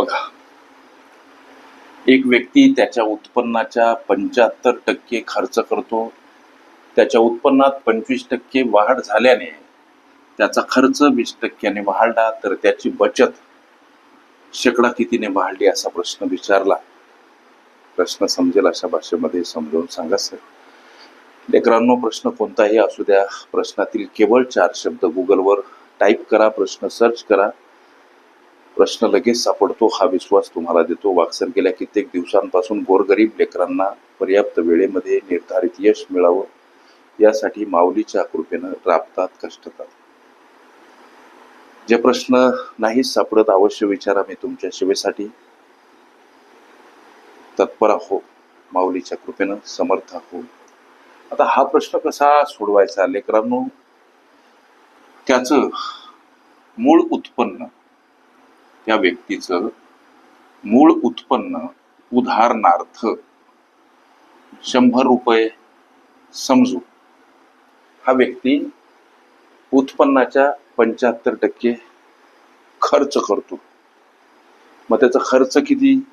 बघा. एक व्यक्ती त्याच्या उत्पन्नाच्या पंच्याहत्तर टक्के खर्च करतो. त्याच्या उत्पन्नात पंचवीस टक्के वाढ झाल्याने त्याचा खर्च वीस टक्क्याने वाढला तर त्याची बचत शेकडा कितीने वाढली असा प्रश्न विचारला. प्रश्न समजेल अशा भाषेमध्ये समजावून सांगा सर. लेकरांनो प्रश्न कोणताही असू द्या. प्रश्नातील केवळ चार शब्द गुगलवर टाईप करा प्रश्न सर्च करा. प्रश्न लगेच सापडतो हा विश्वास तुम्हाला देतो. वाक्सर गेल्या कित्येक दिवसांपासून गोरगरीब लेकरांना पर्याप्त वेळेमध्ये निर्धारित यश मिळावं यासाठी माऊलीच्या कृपेनं राबतात कष्टतात. जे प्रश्न नाही सापडत अवश्य विचारा मी तुमच्या सेवेसाठी. तत्पर हो माऊलीच्या कृपेनं समर्थ हो आता हा प्रश्न कसा सोडवायचा? लेकरांनो त्याचं मूळ उत्पन्न त्या व्यक्तीचं मूळ उत्पन्न उदाहरणार्थ शंभर रुपये समजू. हा व्यक्ती उत्पन्नाच्या पंच्याहत्तर टक्के खर्च करतो. मग त्याचा खर्च किती?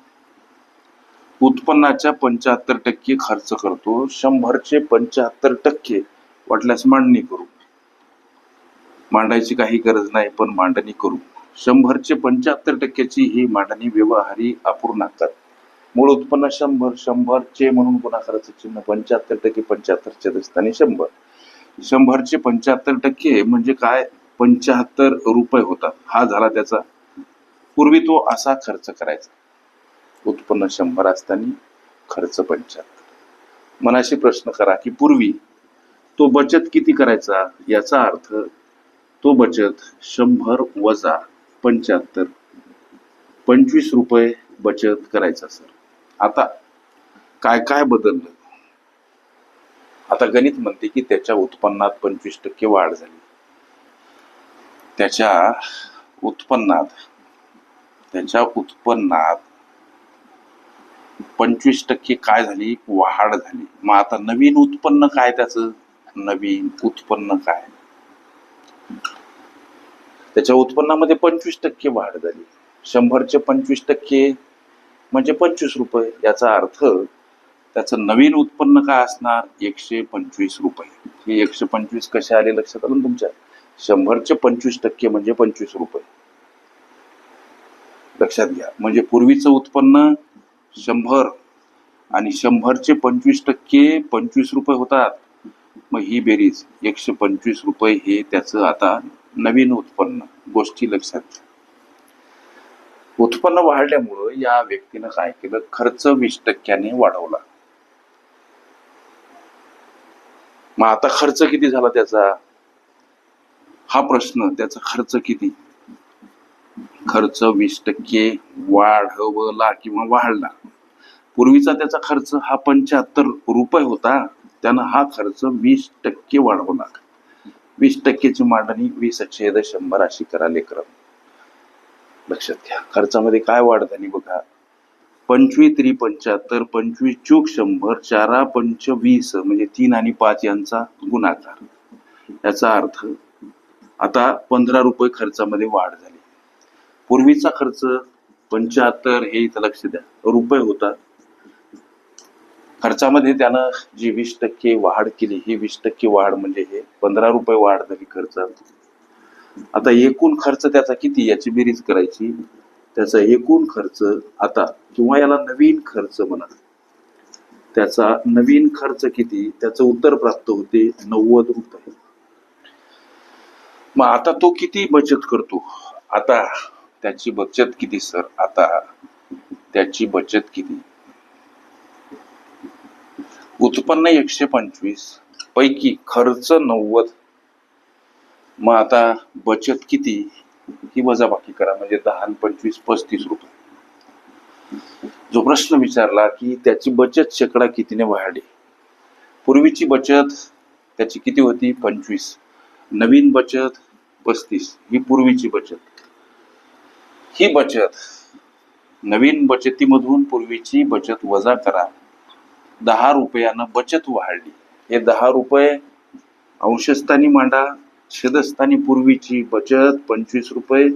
उत्पन्नाच्या पंच्याहत्तर टक्के खर्च करतो. शंभरचे पंच्याहत्तर टक्के वाटल्यास मांडणी करू. मांडायची काही गरज नाही पण मांडणी करू. शंभरचे पंच्याहत्तर टक्क्याची ही मांडणी व्यवहारी अपूर्णांकात मूळ उत्पन्न शंभर शंभरचे म्हणून गुणाकाराचं चिन्ह पंच्याहत्तर टक्के पंच्याहत्तरच्या स्थानी शंभर. शंभरचे पंच्याहत्तर टक्के म्हणजे काय? पंच्याहत्तर रुपये होतात. हा झाला त्याचा पूर्वी तो असा खर्च करायचा. उत्पन्न शंभर असताना खर्च पंच्याहत्तर. मनाशी प्रश्न करा की पूर्वी तो बचत किती करायचा? याचा अर्थ तो बचत शंभर वजा पंच्याहत्तर. पंचवीस रुपये बचत करायचा सर. आता काय काय बदललं? आता गणित म्हणते की त्याच्या उत्पन्नात पंचवीस टक्के वाढ झाली. त्याच्या उत्पन्नात त्याच्या उत्पन्नात पंचवीस टक्के काय झाली? वाढ झाली. मग आता नवीन उत्पन्न काय त्याचं? नवीन उत्पन्न काय? त्याच्या उत्पन्नामध्ये पंचवीस टक्के वाढ झाली. शंभरचे पंचवीस टक्के म्हणजे पंचवीस रुपये. याचा अर्थ त्याचं नवीन उत्पन्न काय असणार? एकशे पंचवीस रुपये. हे एकशे पंचवीस कसे आले लक्षात आलं तुमच्या? शंभरचे पंचवीस टक्के म्हणजे पंचवीस रुपये. लक्षात घ्या. म्हणजे पूर्वीचं उत्पन्न शंभर आणि शंभरचे पंचवीस टक्के पंचवीस रुपये होतात. मग ही बेरीज एकशे पंचवीस रुपये हे त्याचं आता नवीन उत्पन्न गोष्टी लक्षात घ्या. उत्पन्न वाढल्यामुळं या व्यक्तीनं काय केलं? खर्च वीस टक्क्याने वाढवला. मग आता खर्च किती झाला त्याचा? हा प्रश्न त्याचा खर्च किती? खर्च वीस टक्के वाढवला किंवा वाढला. पूर्वीचा त्याचा खर्च हा पंच्याहत्तर रुपये होता. त्यानं हा खर्च वीस टक्के वाढवला. वीस टक्केची मांडणी वीस छेद शंभर अशी करा लेकर. लक्षात घ्या. खर्चामध्ये काय वाढ झाली बघा. पंचवीस त्रि पंच्याहत्तर पंचवीस चूक शंभर चारा पंच वीस म्हणजे तीन आणि पाच यांचा गुणाकार. याचा अर्थ आता पंधरा रुपये खर्चामध्ये वाढ झाली. पूर्वीचा खर्च पंच्याहत्तर हे इथं लक्ष द्या. रुपये होता. खर्चामध्ये त्यानं जी वीस टक्के वाढ केली ही वीस टक्के वाढ म्हणजे हे पंधरा रुपये वाढ झाली खर्चात. आता एकूण खर्च त्याचा किती याची बेरीज करायची? त्याचा एकूण खर्च आता किंवा याला नवीन खर्च म्हणा. त्याचा नवीन खर्च किती? त्याचं उत्तर प्राप्त होते नव्वद रुपये. मग आता तो किती बचत करतो? आता त्याची बचत किती सर? आता त्याची बचत किती? उत्पन्न एकशे पंचवीस पैकी खर्च नव्वद. मग आता बचत किती? ही वजाबाकी करा म्हणजे दहा आणि पंचवीस पस्तीस रुपये. जो प्रश्न विचारला की त्याची बचत शेकडा कितीने वाढली? पूर्वीची बचत त्याची किती होती? पंचवीस. नवीन बचत पस्तीस. ही पूर्वीची बचत. ही बचत नवीन बचतीमधून पूर्वीची बचत वजा करा. दहा रुपयानं बचत वाढली. हे दहा रुपये अंशस्थानी मांडा छेदस्थानी पूर्वीची बचत पंचवीस रुपये.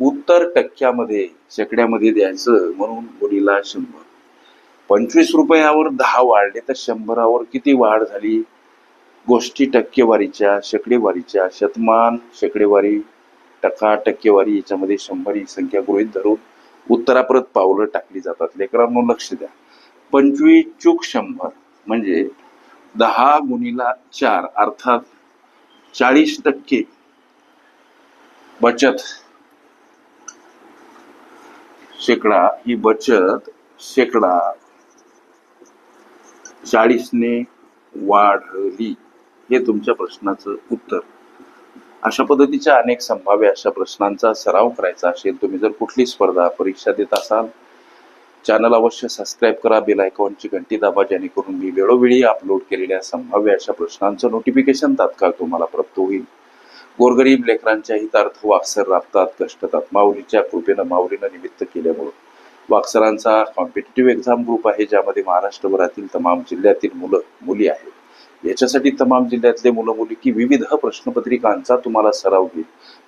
उत्तर टक्क्यामध्ये शेकड्यामध्ये द्यायचं म्हणून मुलीला शंभर. पंचवीस रुपयावर दहा वाढले तर शंभरावर किती वाढ झाली? गोष्टी टक्केवारीच्या शेकडेवारीच्या शतमान शेकडेवारी टक्का टक्केवारी याच्यामध्ये शंभर ही संख्या गृहीत धरून उत्तराप्रत पावलं टाकली जातात. लेकरांनो लक्ष द्या. पंचवीस चूक शंभर. म्हणजे दहा गुणीला चार अर्थात चाळीस टक्के. बचत. शेकडा ही बचत शेकडा. चाळीसने वाढली. हे तुमच्या प्रश्नाचं उत्तर. अशा पद्धतीच्या अनेक संभाव्य अशा प्रश्नांचा सराव करायचा असेल तुम्ही जर कुठली स्पर्धा परीक्षा देत असाल चॅनल अवश्य सबस्क्राईब करा बेल आयकॉनची घंटी दाबा जेणेकरून मी वेळोवेळी अपलोड केलेल्या संभाव्य अशा प्रश्नांचं नोटिफिकेशन तात्काळ तुम्हाला प्राप्त होईल. गोरगरीब लेकरांच्या हितार्थ वाक्सर राबतात कष्टतात माऊलीच्या कृपेनं माऊलीनं निमित्त केल्यामुळं. वाक्सरांचा कॉम्पिटेटिव्ह एक्झाम ग्रुप आहे ज्यामध्ये महाराष्ट्रभरातील तमाम जिल्ह्यातील मुलं मुली आहेत. याच्यासाठी तमाम जिल्ह्यातले मुलं मुली की विविध प्रश्नपत्रिकांचा तुम्हाला सराव घेईल.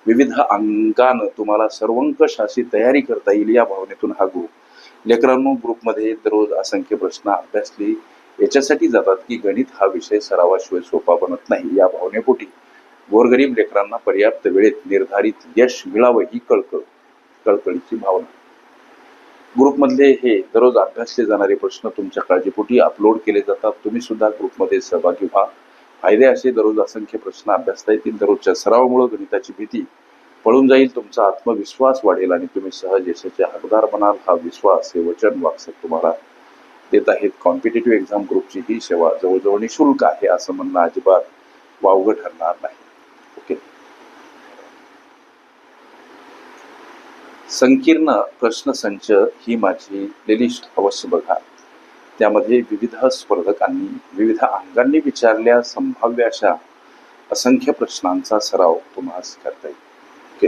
विविध अंगानं तुम्हाला सर्वंकष अशी तयारी करता येईल या भावनेतून हा ग्रुप लेकरांनो ग्रुपमध्ये दररोज असंख्य प्रश्न अभ्यासले. याच्यासाठी जातात की गणित हा विषय सरावाशिवाय सोपा बनत नाही. या भावनेपोटी गोरगरीब लेकरांना पर्याप्त वेळेत निर्धारित यश मिळावं ही कळकळ कळकळीची भावना. ग्रुपमधले हे दररोज अभ्यासले जाणारे प्रश्न तुमच्या काळजीपोटी अपलोड केले जातात. तुम्ही सुद्धा ग्रुपमध्ये सहभागी व्हा. फायदे असे दररोज असंख्य प्रश्न अभ्यासता येतील. दररोजच्या सरावामुळे गणिताची भीती पळून जाईल तुमचा आत्मविश्वास वाढेल आणि तुम्ही सहज यशाचे हकदार बनाल. हा विश्वास हे वचन वाक्सर तुम्हाला देत आहेत. कॉम्पिटेटिव्ह एक्झाम ग्रुपची ही सेवा जवळजवळ निशुल्क आहे असं म्हणणं अजिबात वावगं ठरणार नाही. ओके संकीर्ण प्रश्नसंच ही माझी प्लेलिस्ट अवश्य बघा. त्यामध्ये विविध स्पर्धकांनी विविध अंगांनी विचारल्या संभाव्य अशा असंख्य प्रश्नांचा सराव तुम्हाला करता येईल. ओके